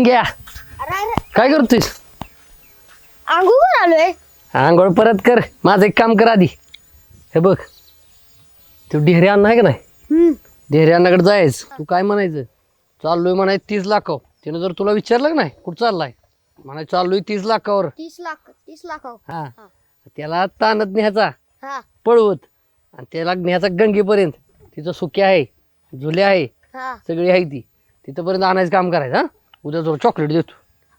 अरे काय करतोयस? आंघोळ आलोय आंघोळ परत कर. माझं एक काम कर आधी. हे बघ. तू ढेरे अण्णा आहे का नाही. ढेरे अण्णाकडे जायचं. तू काय म्हणायचं? चाललोय म्हणाय तीस लाखाव त्यानं जर तुला विचारलं नाही? कुठं चाललाय? म्हणाय चाललोय तीस लाखावर. तीस लाख तीस लाख हो. त्याला ताणत न्यायचा. हा. पळवत. आणि त्याला न्यायचा गंगेपर्यंत. तिथं सुक्या आहे झुले आहे हा. सगळी आहे ती. तिथंपर्यंत आणायचं काम करायचं हा? उद्या जोर चॉकलेट देतो.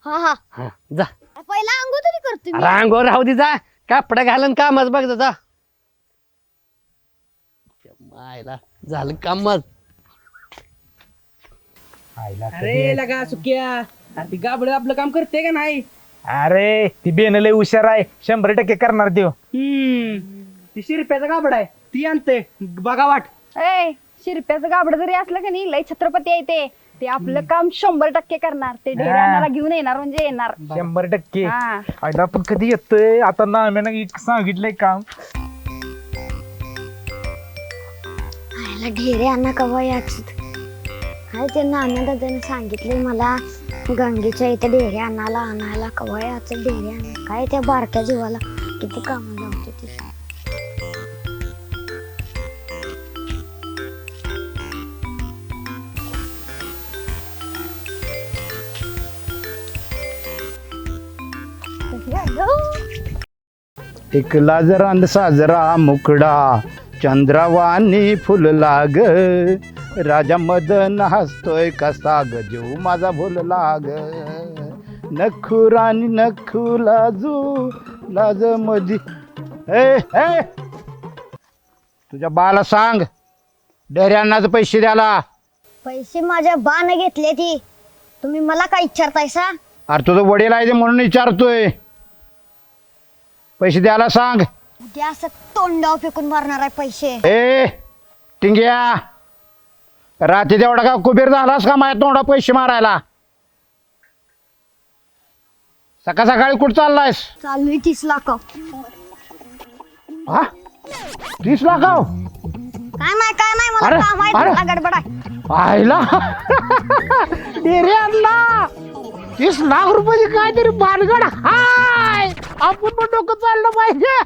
हा हा. हा जा. पहिला आंघोळ तरी करतो मी अरे अंगावर राहू दे जा. कापडा घालून कामच बघ जा जा. मायला झालं काम अरे लगा सुक्या. अरे ती गाबड आपलं काम करते का नाही? अरे ती बेन लय हुशार आहे. शंभर टक्के करणार देव. हम्म. ती शिरप्याचा गाबड आहे. ती आणते. बघा वाट. ए शिरप्याचं गाबड जरी असलं का नाही लय छत्रपती आहे ते. ते आपलं काम शंभर टक्के करणार. ते ढेऱ्याला घेऊन येणार म्हणजे येणार. शंभर टक्के. हा. आयला पण कधी येतोय? आता नाम्यानं एक सांगितलंय काम. आयला ढेरे अण्णा कवा याच काय ते नाना दादाने सांगितले मला गंगेच्या इथे ढेरे आणायला आणायला कवा याचं ढेरे आणा? काय त्या बारक्या जीवाला? किती कामं टिकला जरा साजरा मुकडा. चंद्रावानी फुलला ग राजा मदन हसतोय कसा ग? जीव माझा भुलला ग नखुरानी नखु लाजू लाज ए ए! तुझ्या बाला सांग. डेऱ्यांनाच पैसे द्याला. पैसे माझ्या बाने घेतले ती. तुम्ही मला काय विचारतायसा? अरे तुझं वडील आहे ते म्हणून विचारतोय. पैसे द्यायला सांग. उद्या असं तोंडाव फेकून मारणार आहे पैसे. ए टिंग्या रात्री तेवढा का कुबेर झालास का माझ्या तोंडा पैसे मारायला? सकाळ सकाळी कुठं चाललायस? चालू तीस लाख. हा? तीस लाख. काय नाही काय नाही मला अरे, काम आहे अरे. तुला गडबड आहे. आयला रे तीस लाख रुपयाची काहीतरी बालगड. हाय! आपण पण डोकं चाललं पाहिजे.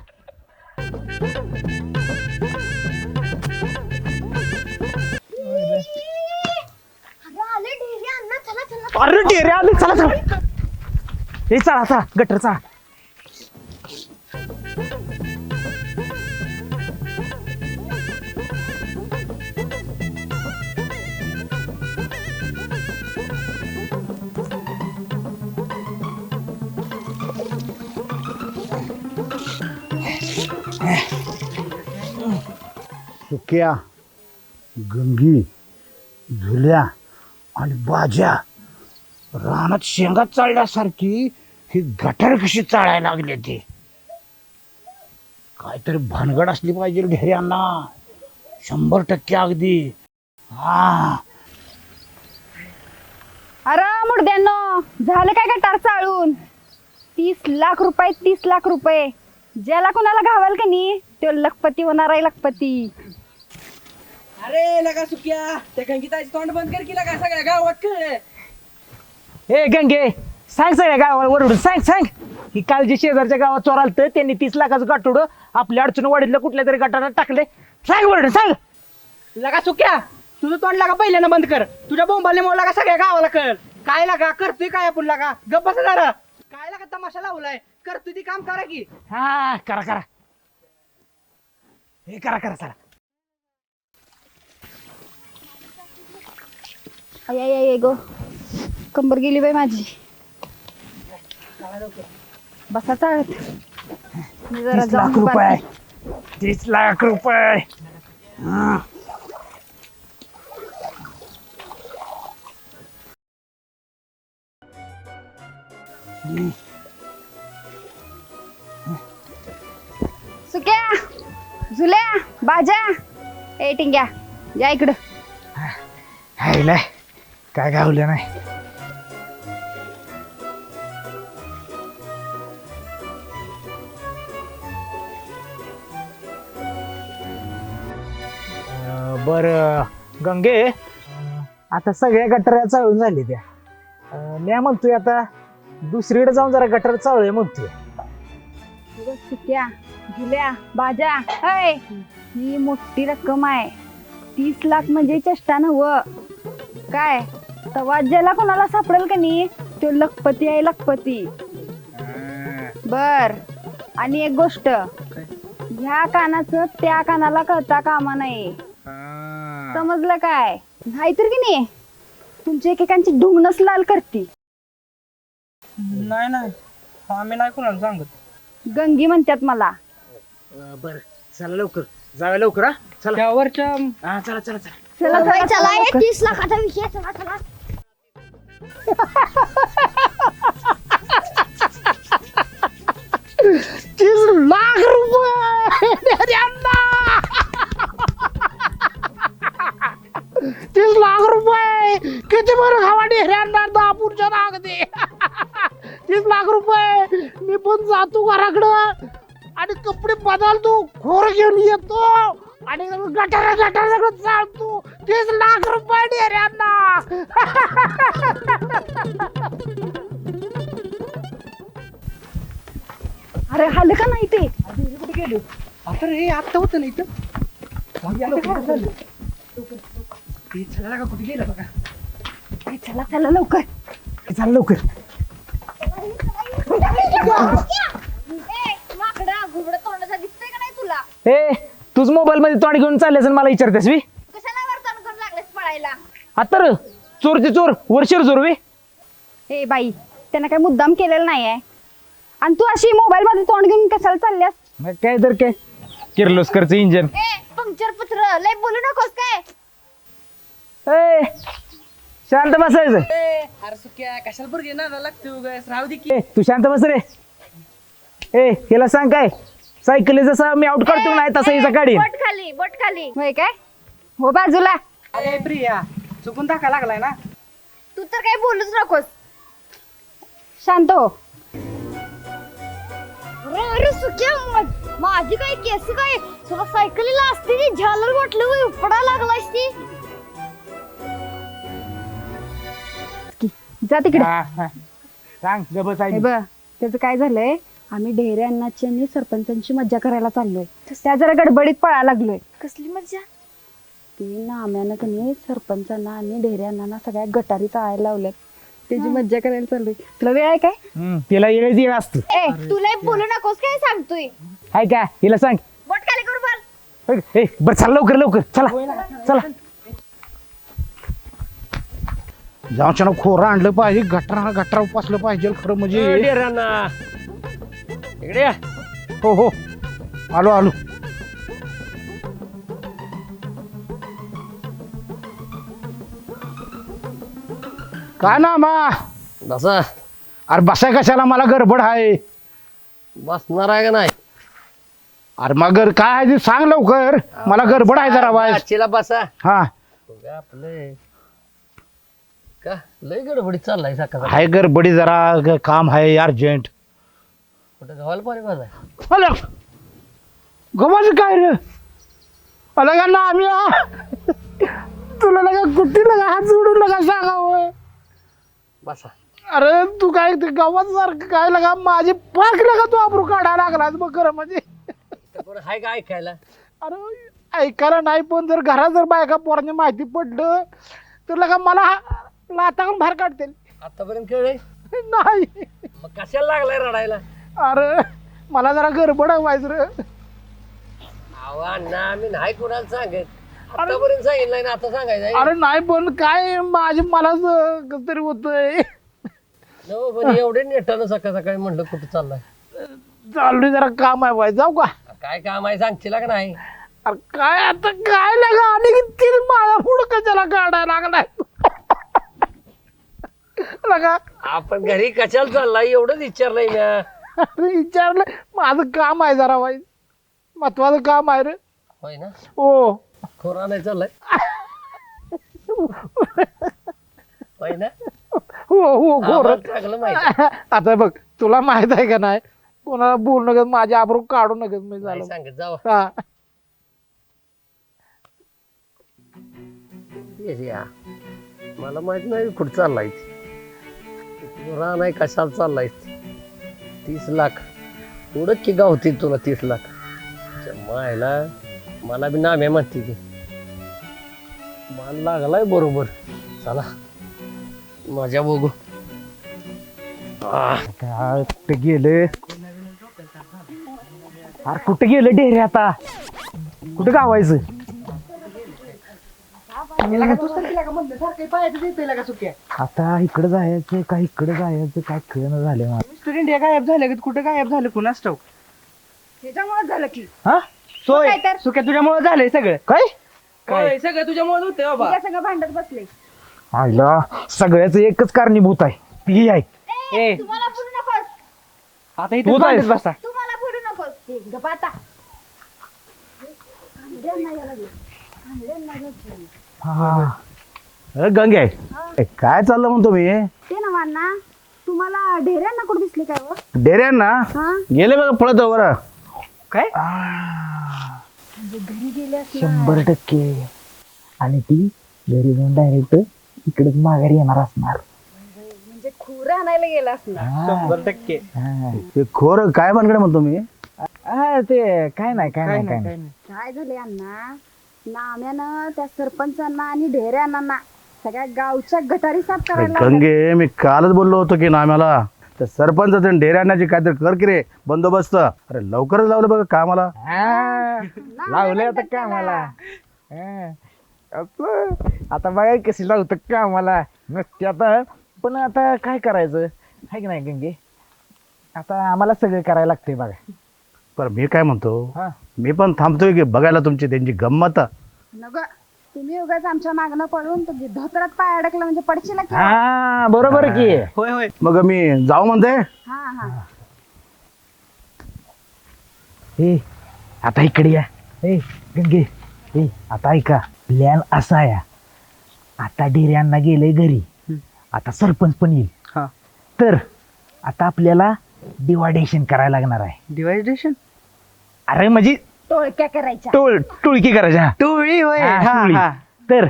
अरे ढेरे आले चला चला. हे चला चला गटर चला. सुक्या गंगी झुल्या आणि बाज्या. रानात शेंगा चालल्यासारखी ही गटर कशी चाळायला लागली ती? काहीतरी भानगड असली पाहिजे ढेऱ्यांना शंभर टक्के अगदी. हा. अरे मुडद्यांनो झालं काय गटार चाळून? तीस लाख रुपये तीस लाख रुपये. ज्याला कोणाला घावाल का नाही तो लखपती होणार आहे लखपती. अरे लगा सुक्या. त्या गंगीताची तोंड बंद कर की लगा सगळ्या गावात कळ ए गंगे सांग सगळ्या गावाला वरडून सांग सांग. ही काल जे शेजारच्या गावात चोराल तर त्यांनी तीस लाखाचं गाठोड आपल्या अडचण वाढीतलं कुठल्या तरी गटारात टाकले. सांग वरडून सांग. लगा सुक्या. तुझं तोंड लागा पहिल्यानं बंद कर. तुझ्या बोंबाल्यामुळे लागा सगळ्या गावाला कळ. काय लागा करतोय काय आपण लागा? गप्प जरा. काय लागा तमाशा लावलाय? करतोय ती काम करा की. हा करा करा. हे करा करा चला. I I I go. कंबर गेली बाई माझी. बसा चालत. मी जरा तीस लाख जाऊन रुपये. तीस लाख रुपये. सुक्या झुल्या बाजा. ए टिंग्या या इकडं. हायला काय गावलं नाही. बर गंगे आता सगळ्या गटाऱ्या चालून झाली त्या. अं, मी म्हणतोय आता दुसरीकडे जाऊन जरा गटर चालूया म्हणतोय. सुक्या. झुल्या बाजा हय ही मोठी रक्कम आहे. तीस लाख म्हणजे चेष्टा नव काय? तवा ज्याला कोणाला सापडेल का नाही तो लखपती आहे लखपती. बर. आणि एक गोष्ट ह्या कानाचं त्या कानाला कळता कामा नाही समजलं काय? नाहीतर की नाही? तुमच्या एकेकांची ढुंगणच लाल करती. नाही नाही. आम्ही नाही कोणाला सांगत. गंगी म्हणतात मला. बर. चला लवकर. जाऊया लवकर हा? चला. त्यावरच्या हा चला चला चला. चला चला, चला चला, तीस लाखाचा विषय चला चला. कपडे बदलतो खोर घेऊन येतो. आणि गटार गटार सगळं चालतो. तीस लाख रुपये अण्णा. अरे आलं का नाही ते? कुठे गेलो आता रे आत्ता होतं ना इथं. ते चला का कुठे गेलं बघा. ए, चला चला लवकर. चला लवकर माकडा घुबड तोंडाचा दिसतंय का नाही तुला ए तुझ तोंड घेऊन चाललेस आणि मला विचारतेस मी कशाला वर्तन करून लागलेस पळायला? आता र चोरचे चोर वर्षर चोर वे? ए बाई त्यानं काही मुद्दाम केलेलं नाही आहे आणि तू अशी मोबाईल मध्ये तोंड घेऊन कशाला चालल्यास? मग काय तर काय? किर्लोस्करचं इंजन. ए पंक्चर पुत्र लय बोलू नकोस काय? ए शांत बसायचं अरे सुक्या कशाला बरं घे ना लागते राहू दे की. ए तू शांत बस रे. ए हिला सांग काय? सायकली जसा मी आउट काढतो नाही तसा हिचा काढीन. बोट खाली बोट खाली. होय काय? हो बाजूला. अरे प्रिया चुकून धक्का लागलाय ना? तू तर काही बोलूच नकोस. शांत हो. अरे अरे सुक्या मा- माझी काय केस काय? तुला सायकलीला असते ती झालर वाटलं वय उपडा लागलास ती. जा तिकडे. हा, हा. सांग गबस हे आहे बघ त्याचं काय झालंय? आम्ही ढेरे अण्णाची आणि सरपंचांची मज्जा करायला चाललोय. त्या जरा गडबडीत पळायला लागलोय. कसली मज्जा? ते नाम्यानं कनी सरपंचांना आणि ढेरे अण्णांना सगळ्या गटारी चाळायला लावल्यात. त्याची मज्जा करायला चाललोय. तुला वेळ आहे काय? हम्म, तिला येळेच येळ असतो ए तू लय बोलू नकोस काय सांगतोय. हाय का? हिला सांग. बोट खाली करू बोल. ए बरं चला लवकर लवकर. चला चला. जाऊच्या खोरं आणलं पाहिजे गटारा गटारा पासलं पाहिजे खरं म्हणजे. इकडे या. हो हो. आलो आलो. काय ना मा? बसा. अरे बसाय कशाला? मला गडबड आहे. बसणार आहे का नाही? अरे मग गर- काय आहे ते सांग लवकर. मला गडबड आहे जरा वाय आजचीला बसा. हा. आपलं. का? लय गडबडीत चाललाय सकाळ. आहे गडबडी जरा ग- काम आहे अर्जंट. कुठं गावाला पाणी बाजाय हॅलो गमाचं काय रे? मला का ना आम्ही आ? तुला लगा कुठे लगा हात जोडून लगा सांगावं बसा. अरे तू काय ते गावात सारखं काय लगा माझी पाक लगा तू आबरू काढायला लागला मग खरं म्हणजे. तर कोण का ऐकायला? अरे ऐकायला नाही पण जर घरात जर बायका पोरांनी माहिती पडलं तर लगा मला लाताकडून बाहेर काढतील. आतापर्यंत कळले नाही. मग कशाला लागलाय रडायला? अरे मला जरा गडबड व्हायचं रे. अहो अण्णा आम्ही नाही कोणाला सांगत. आतापर्यंत सांगितलंय ना आता सांगायचं अरे नाही पण काय माझे मलाच कसं तरी होतंय. पण एवढे नेटानं सकाळ सकाळी म्हणलं कुठं चाललाय? चालू जरा काम आहे व्हाय जाऊ का? काय काम आहे सांगशील का नाही? अरे काय आता काय लागा आणि तीन माझा पुढं कशाला काढायला लागलाय? लगा आपण घरी कशाला चाललाय? एवढंच विचारलंय म्या अरे विचारलं माझं काम आहे जरा वाईट महत्वाचं काम आहे रे. होय ना? हो. खोरा नाही चाललाय. होय ना? हो हो आम्हाला चांगलं माहिती आता बघ तुला माहीत आहे का नाही? कोणाला बोलू नका माझ्या आबरू काढू नका मी नाही झालं. सांगत जावा. हा. ये या. मला माहीत नाही कुठं चाललाय. राह नाही कशाला चाललाय? तीस लाख. उडत की गावते तुला तीस लाख. मायला मला बी नाम्या म्हणते ती. मान लागलाय बरोबर. चला मजा बघू. आह, काय कुठं गेलं? अरे कुठं गेलं डेरे आता? कुठं गावायचं लागा तू सारखी लागा म्हणलं सारखं पायाचं देतोय लागा सुक्या आता इकडं जायचं का इकडं जायचं काय कळणं झालं मला. स्टुडंट हे गायब झाले की? कुठं गायब झालं? कुणाच ठाऊक? ह्याच्यामुळे झालं की. हा? सोय. काय तर? सुक्या तुझ्यामुळे झालंय सगळं. काय? काय सगळं तुझ्यामुळे होतं बाबा. तुझ्या सगळं भांडत बसले. आईला सगळ्याच एकच कारणीभूत आहे. ती आहे. ए तुम्हाला बोलू नकोस. आता इथे. बसा. तुम्हाला नकोस. हे आता. लागलं. गंगे. ए, काय चाललं म्हणतो मी ते ना मान्ना तुम्हाला ढेऱ्यांना कुठे दिसले काय व डेऱ्यांना हा. गेले बघा पळत बरं काय? म्हणजे घरी गेले असणार. शंभर टक्के. आणि ती घरी जाऊन डायरेक्ट इकडेच माघारी येणार असणार. म्हणजे खूर आणायला गेला असणार. शंभर टक्के. ते खोर काय बनकडे म्हणतो मी ते काय नाही काय नाही काय नाही. काय झाले अण्णा? नाम्यानं त्या सरपंचांना आणि ढेऱ्यांना सगळ्या गावच्या गटारी साफ करायला लावल्या. गंगे मी कालच बोललो होतो की नाम्याला. तर सरपंच डेऱ्याण्याची काहीतरी कर की रे बंदोबस्त. अरे लवकरच लावलं बघा कामाला. हा, लावले आता काय मला आता बघा कशी लावतं का मला नसते आता पण आता काय करायचं? आहे की नाही गंगे? आता आम्हाला सगळं करायला लागते बघा. पर मी काय म्हणतो? हा. मी पण थांबतोय की बघायला तुमची त्यांची गंमत. नग तुम्ही उगाच आमच्या मागणं पडून तर धोत्रात पाय अडकला म्हणजे पडशील की? हा बरोबर की. होय होय. मग मी जाऊ म्हणते. हा हा. ए आता इकडे या. ए गंगे. ए आता ऐका प्लॅन असा आहे आता डेऱ्यांना गेले घरी. आता सरपंच पण येईल. हा. तर आता आपल्याला डिवायडेशन करायला लागणार आहे. डिवायडेशन? अरे म्हणजे टोळक्या करायच्या. टोळ टोळकी करायच्या टोळी होय. हा, हा टोळी. हा. तर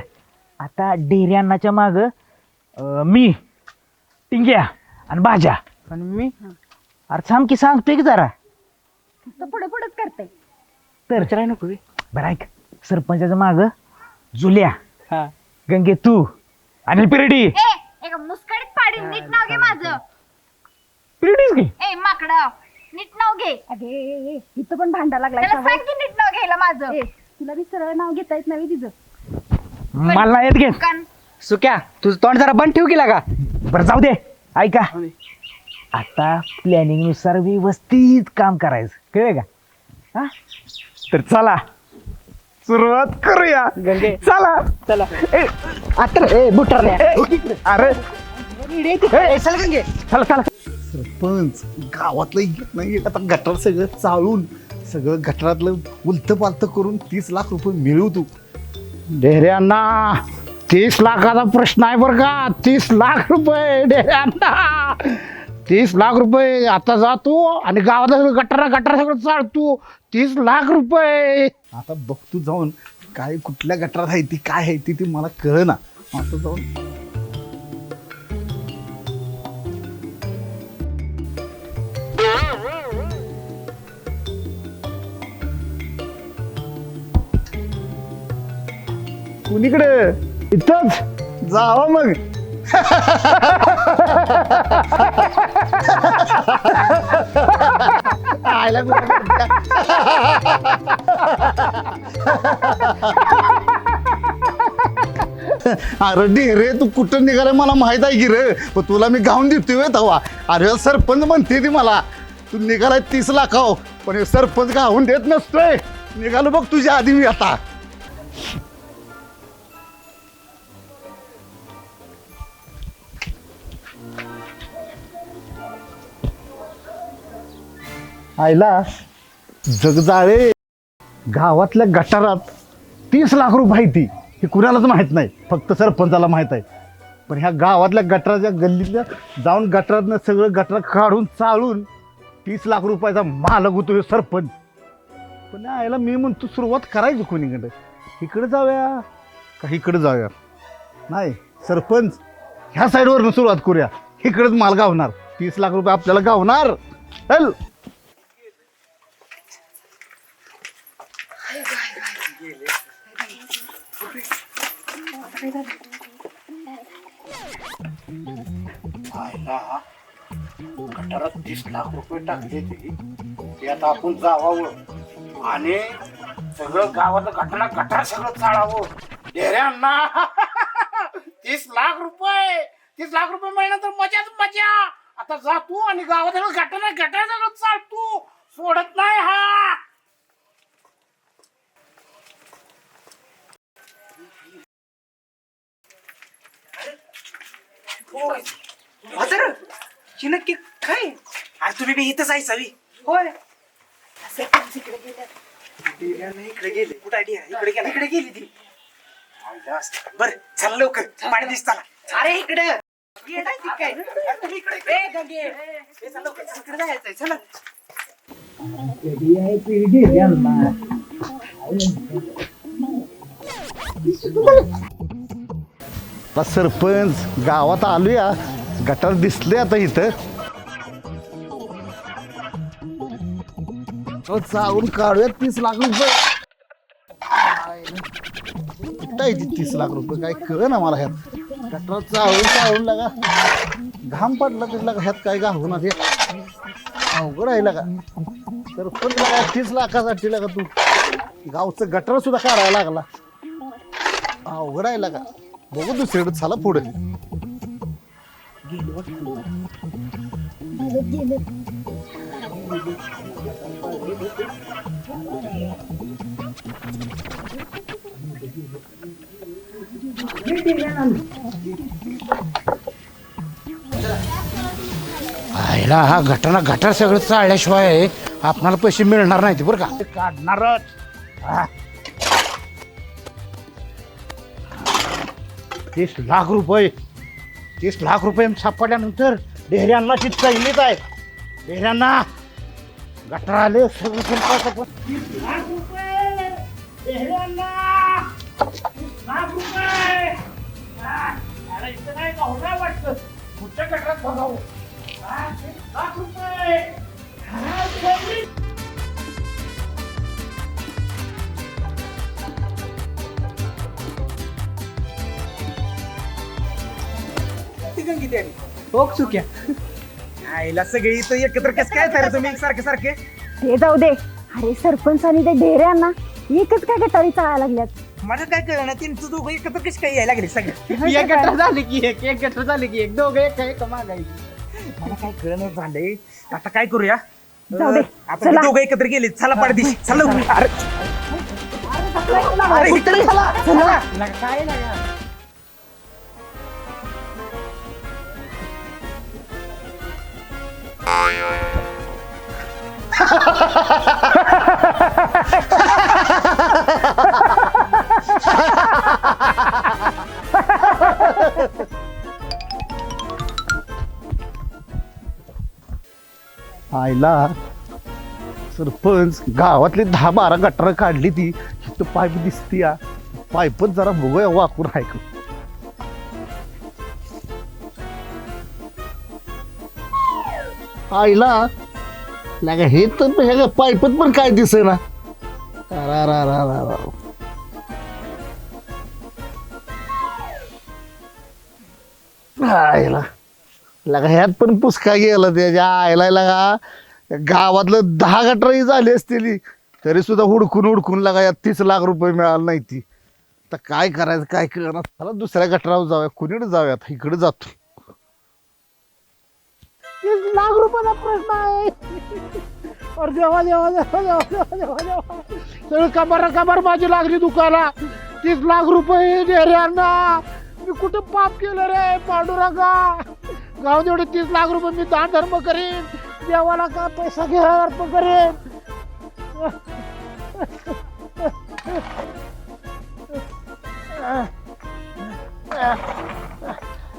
आता डेऱ्यांनाच्या माग मी टिंग्या आणि भाज्या. आणि मी? अरे थांब की सांगतोय की जरा. पुढे पुढेच करते. तर विचाराय नको बे. बरं ऐक सरपंचाच्या माग जुल्या. हा. गंगे तू आणि पिरडी. ए एक मुस्कडीत पाडीन नीट नाव घे माझं. पिरडीच ए माकड. नीट नाव घे. अगे ए, ए, इथं पण भांडा लागलाय त्याला शाबास. सांग की नीट नाव घ्यायला माझं. ए, तुला बी सरळ नाव घेता येत नाही तिचं. मला येत घे सुक्या तुझं तोंड जरा बंद ठेव केला का बरं जाऊ दे. ऐका. आता प्लॅनिंगनुसार व्यवस्थित काम करायचं. कळलं का? हा? तर चला. सुरुवात करूया. गंगे. चला. चला. ए, आता ए बुटर. अरे. ए, चल गंगे. चला चला. सरपंच गावातलं एक नाही एक आता गटार सगळं चाळून सगळं गटारातलं उलतं पालतं करून तीस लाख रुपये मिळवतो डेऱ्यांना तीस लाखाचा प्रश्न आहे बरं का? तीस लाख रुपये डेऱ्यांना तीस लाख रुपये आता जातो आणि गावातलं सगळं गटारा गटारा सगळं चालतो तीस लाख रुपये. आता बघतो जाऊन काय कुठल्या गटारात आहे ती काय आहे ती ती मला कळ ना आता जाऊन कुणीकडे इथंच. जावा मग. आयला अरे रे तू कुठं निघाला मला माहीत आहे की रे? पण तुला मी गाऊन देतोय तवा. अरे सरपंच म्हणते ती मला. तू निघालाय तीस लाखाव पण हे सरपंच गाऊन देत नसतोय. निघालो बघ तुझ्या आधी मी आता. आयला जगजाळे गावातल्या गटारात तीस लाख रुपये आहे ती. हे कुणालाच माहीत नाही. फक्त सरपंचाला माहीत आहे. पण ह्या गावातल्या गटाराच्या गल्लीतल्या जाऊन गटरातनं सगळं गटर काढून चाळून तीस लाख रुपयाचा मालक होतो हे सरपंच. पण आयला मी म्हणतो सुरुवात करायची कोणीकडे? इकडे जाऊया का इकडे जाऊया? नाही सरपंच ह्या साईडवरनं सुरुवात करूया. इकडेच माल गावणार. तीस लाख रुपये आपल्याला गावणार. चल. रुपये टाकले ते आपण जावावं. आणि सगळं गावात घटना गटार सगळं चाळावं. डेऱ्यांना तीस लाख रुपये तीस लाख रुपये महिन्यानंतर मजाच मजा. आता जा तू आणि गावात घटना गटार सगळं चाल तू. सोडत नाही हा. म्हातारं, ही नक्की काय? अरे तुम्ही बी इथंच आहे सवी. होय. इकडे गेले. कुठं आहे डेऱ्या? इकडे गेला. इकडे गेली ती. बर चल लवकर. पाणी दिसत अरे इकडे. इकडे इकडे सरपंच गावात आलोया. गटार दिसले आता इथं. अहो, चावून काढूया. तीस लाख रुपये. कुठायची तीस लाख रुपये? काय कळ ना मला ह्यात. गटार चावून चावून लागा. घाम पडला तरी लागा ह्यात काय घालू ना अवघड आहे लागा. पण लागा तीस लाखासाठी लागा तू. गावचं गटर सुद्धा काढायला लागला. अवघड आहे लागा. बघू दुसरीकडे झाला पुढे. आईला हा घटना घटार सगळं चाळल्याशिवाय आपणाला पैसे मिळणार नाहीत बरं का? ते काढणारच. हा. तीस लाख रुपये. तीस लाख रुपये सापडल्यानंतर डेहऱ्यांना ती चैलीत आहे. डेहऱ्यांना गटर आले सगळं संपाचं पण. तीस लाख रुपये डेहऱ्यांना! लाख रुपये! हा, अरे इथं नाही का होणार वाटतं कुठच्या गटरात बघावं हा, लाख रुपये हा, चैलीत. ती आली. हो चुक्या आईला सगळे इथं एकत्र कसं काय तर तुम्ही? सारखे सारखे? ते जाऊ दे. अरे सरपंच आणि ते ढेऱ्यांना एकच काय गटारी चाळायला लागल्यात? माझं काय कळलं ना त्यांचं दोघं एकत्र कशी काय यायला लागले सगळे? एक गटर झाले की एक एक गटर झाले की एक दोघं एक एक मागायची मला काय कळलं झालंय आता काय करूया? जाऊ दे. अं, आपण चला. दोघं एकत्र गेले. चला पाडदिशी चला अरे अरे इकडे चला. चला. काय नाही आईला सरपंच गावातली दहा बारा गटर काढली ती. इथं पाईप दिसती या पाईपच जरा बघूया वाकून आहे आईला लागा हे तर ह्या पायपत पण काय दिसे ना आईला लगा ह्यात पण पुसका गेला त्याच्या आईला लगा गावातलं दहा गटराही झाली असतील. तरी सुद्धा हुडकून हुडकून लगा यात तीस लाख रुपये मिळाला नाही ती तर काय करायचं काय करणार दुसऱ्या गटरावर जाऊया कुणीकडे जाऊया आता इकडे जातो. तीस लाख रुपयाचा प्रश्न आहे. अरे देवा देवा देवा देवा देवा देवा देवा. सगळं कबर कबर माझी लागली दुकाना तीस लाख रुपये डेऱ्यांना मी कुठं पाप केलं रे पांडुरंगा? गाव एवढे तीस लाख रुपये मी दान धर्म करीन. देवाला का पैसा घे अर्पण करेन?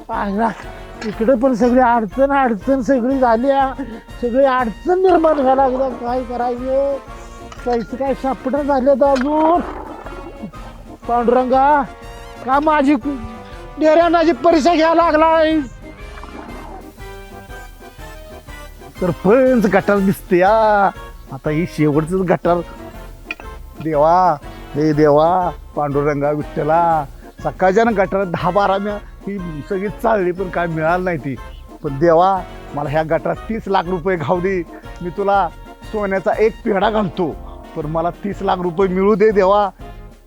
पाहिला इकडे पण सगळी अडचण अडचण सगळी झाली सगळी अडचण निर्माण व्हायला लागल्या. काय करायचे? पैसे काय सापडं झाले तर अजून? पांडुरंगा का माझी डेऱ्या परीक्षा घ्यायला लागलाय? सरपंच गटार दिसते या आता ही शेवटच गटार. देवा हे देवा पांडुरंगा विठ्ठला. सकाळच्या ना गटारात दहा बारा मिळा ही सगळी चालली पण काय मिळालं नाही ती. पण देवा मला ह्या गटात तीस लाख रुपये घाव दे. मी तुला सोन्याचा एक पेढा घालतो. पण मला तीस लाख रुपये मिळू दे देवा.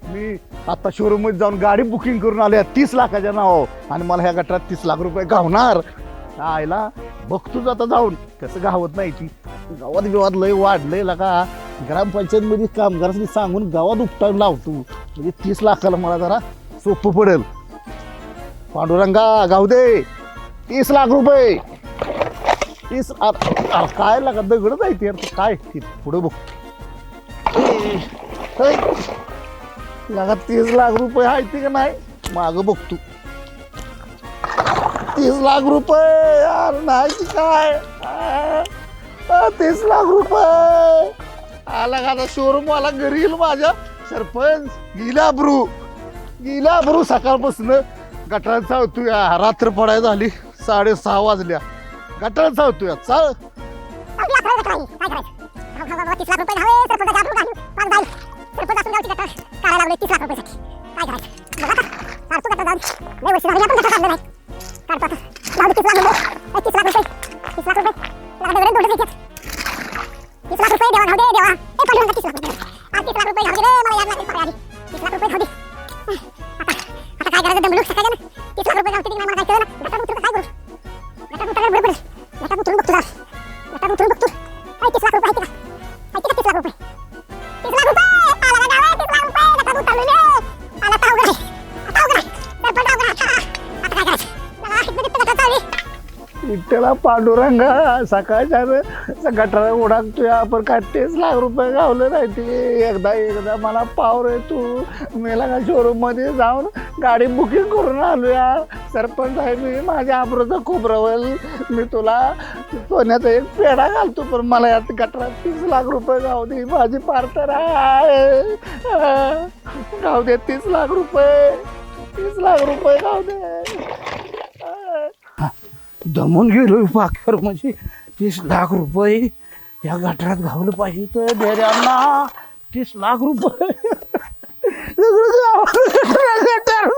मी आत्ता शोरूममध्ये जाऊन गाडी बुकिंग करून आले तीस लाखाच्या नावावर. आणि मला ह्या गटात तीस लाख रुपये घावणार. आयला बघतोच आता जाऊन. कसं घावत नाही ती. गावात बिवात लय वाढलंय का ग्रामपंचायतमध्ये कामगारांनी सांगून गावात उपटायला लावतो. म्हणजे तीस लाखाला मला जरा सोपं पडेल. पांडुरंगा गावदे तीस लाख रुपये. तीस अरे काय लागा दगड जायते यार ते काय ते पुढं बघ. ए, हे. लागा तीस लाख रुपये आहे का नाही? मागं तू. तीस लाख रुपये यार नाही की काय? आ, आ, तीस लाख रुपये. आला का आता शोरूम वाला घरी येईल माझ्या. सरपंच गेला ब्रू. गेला ब्रू सकाळपासून. गटारात चावतोया रात्र पडाय झाली. साडेसहा वाजल्या. गटारात चावतोया चाल. विठ्ठला पांडुरंगा सकाळच्या रे गटारा उडाकतोय आपण. काय तेच लाख रुपये गावले नाही ते. एकदा एकदा मला पावर आहे तू. मेला का शोरूममध्ये जाऊन गाडी बुकिंग करून आलो या सरपंच आहे मी माझ्या आबरोचं खोबरवल मी तुला सोन्याचा एक पेढा घालतो पण मला यात गटारात तीस लाख रुपये गाव दे. माझी पार्टर आहे. गाव दे तीस लाख रुपये. तीस लाख रुपये गाव दे. दमून गेलो पाखर म्हणजे तीस लाख रुपये या गटारात घावलं पाहिजे तर डेऱ्यांना. तीस लाख रुपये. सगळं गटार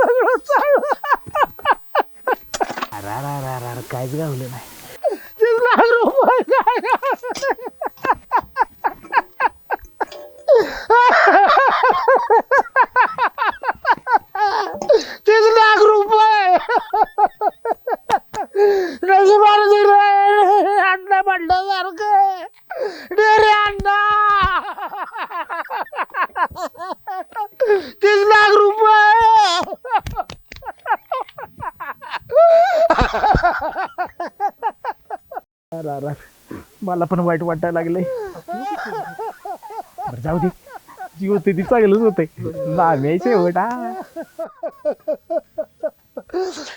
सगळं काहीच गावलं नाही. तीस लाख रुपये काय गावलं? तीस लाख रुपये दिलं अण्णा म्हणल्यासारखं डेरे अण्णा. तीस लाख रुपये. अरे अरे मला पण वाईट वाटायला लागलंय. बरं जाऊ दे. जी होते ती चांगलंच होते नाम्या शेवट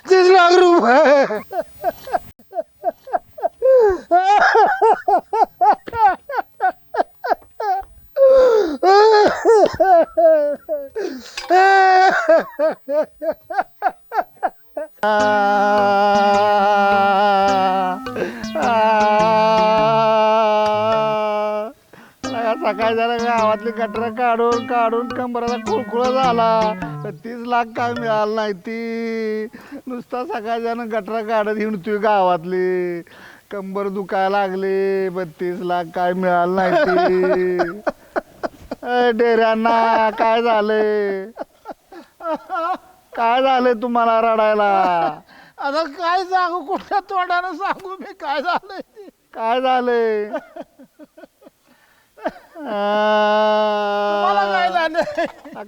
तीस लाख रुपये. लाख काय मिळालं नाही ती? नुसता सकाळच्यानं गटरा काढत येऊन तुझी गावातली. कंबर दुखायला लागली बत्तीस लाख काय मिळालं नाही ती? अय डेऱ्यांना काय झालंय? काय झालंय तुम्हाला रडायला? आता काय सांगू? कुठल्या तोंडानं सांगू मी? काय झालंय? काय झालंय?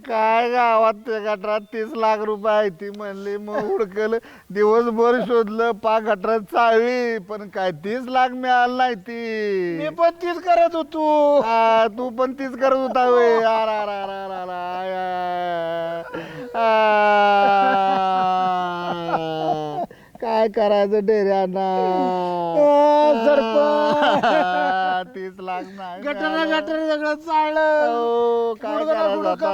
काय गावात त्या गटरात तीस लाख रुपये आहे ती म्हणली मग हुडकल दिवसभर शोधलं पा गटरात चाळली पण काय तीस लाख मिळालं नाही ती. मी पण तीच करत होतो. तू पण तीच करत होता वे आ, रा, रा, रा, रा, रा, आ, आ. काय करायचं डेऱ्यांना तीस लाख नाही गटर गटर सगळं चाललं. काय करायचं आता?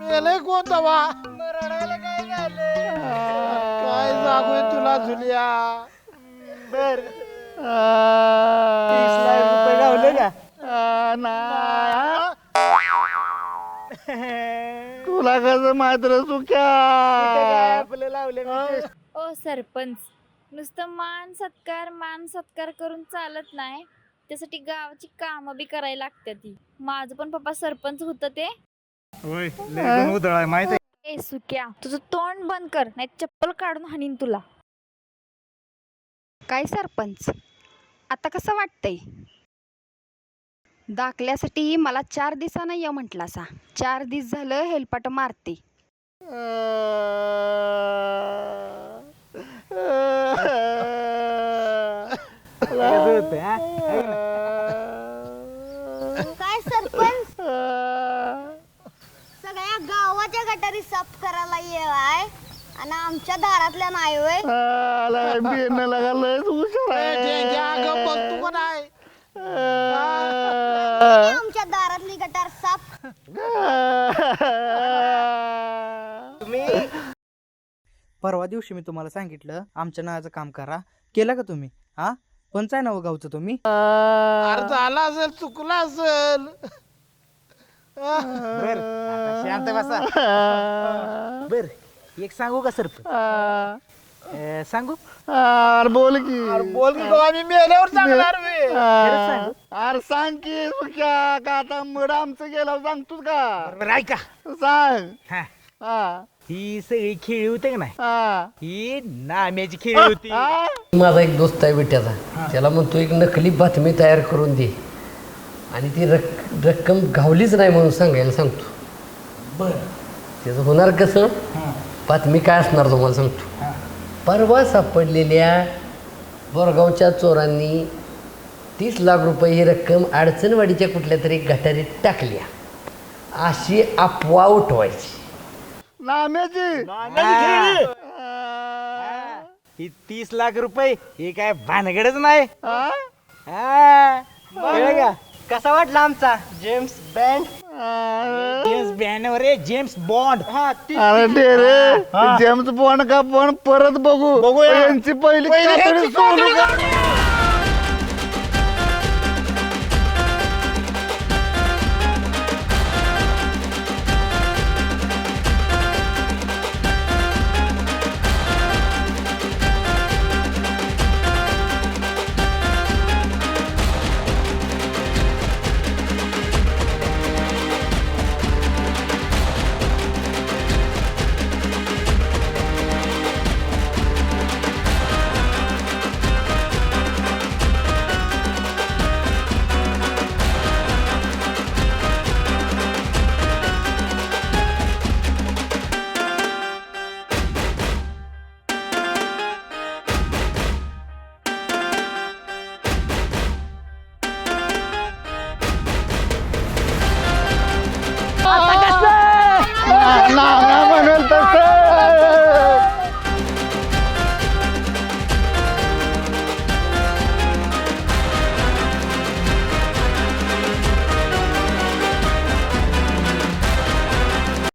मेले कोण तवा? काय झालं काय तुला झुलिया बर. तीस लाख रुपये गावले का? तुला कसं मात्र काय चुक्या आपलं लावले ओ सरपंच नुसतं मान सत्कार मान सत्कार करून चालत नाही. त्यासाठी गावाची कामं बी करायला लागतात ती माझं पण पप्पा सरपंच होतं ते. ए सुक्या तुझं तोंड बंद कर नाही चप्पल काढून हाणीन तुला. काय सरपंच? आता कसं वाटतंय? दाखल्यासाठी मला चार दिवसानं ये म्हटला सा चार दिवस झालं हेलपाट मारते. काय सरपंच? सगळ्या गावाच्या गटारी साफ करायला येवाय आणि आमच्या दारातल्या नाही होय. बघ तू पण आहे. आमच्या दारातली गटार साफ परवा दिवशी मी तुम्हाला सांगितलं आमच्या नावाचं काम करा. केलं का तुम्ही? हा? पंच आहे ना हो गावचं तुम्ही? अरे झाला असेल चुकला असेल. बर आता शांत बसा. बर एक सांगू का सरपंच? सांगू? अरे बोल की. बोल की आम्ही मेल्यावर सांगणार बे. खरंच सांगू? अरे सांग की सुक्या का आता मड आमचं गेल्यावर सांगतोस का? बरं ऐका सांग. हा. हा ही सगळी खेळी होते का नाही? हा ही नाम्याची खेळी होती. हा? माझा एक दोस्त आहे विट्याचा. त्याला म्हणतो एक नकली बातमी तयार करून दे. आणि ती रक रक्कम गावलीच नाही म्हणून सांगायला सांगतो. बर. त्याचं होणार कसं? बातमी काय असणार तुम्हाला सांगतो. परवा सापडलेल्या बोरगावच्या चोरांनी तीस लाख रुपये ही रक्कम अडचणवाडीच्या कुठल्या तरी गटारीत टाकल्या अशी अफवा उठवायची. नाम्याची ही. तीस लाख रुपये हे काय भानगडच नाही? हा? हा. कळलं का? कसा वाटला आमचा जेम्स बँड? जेम्स बॅनर रे जेम्स बॉन्ड हा ती अरे रे. जेम्स बॉन्ड का पण परत बघू. बघूया. यांची पहिली कातडी सोडू का?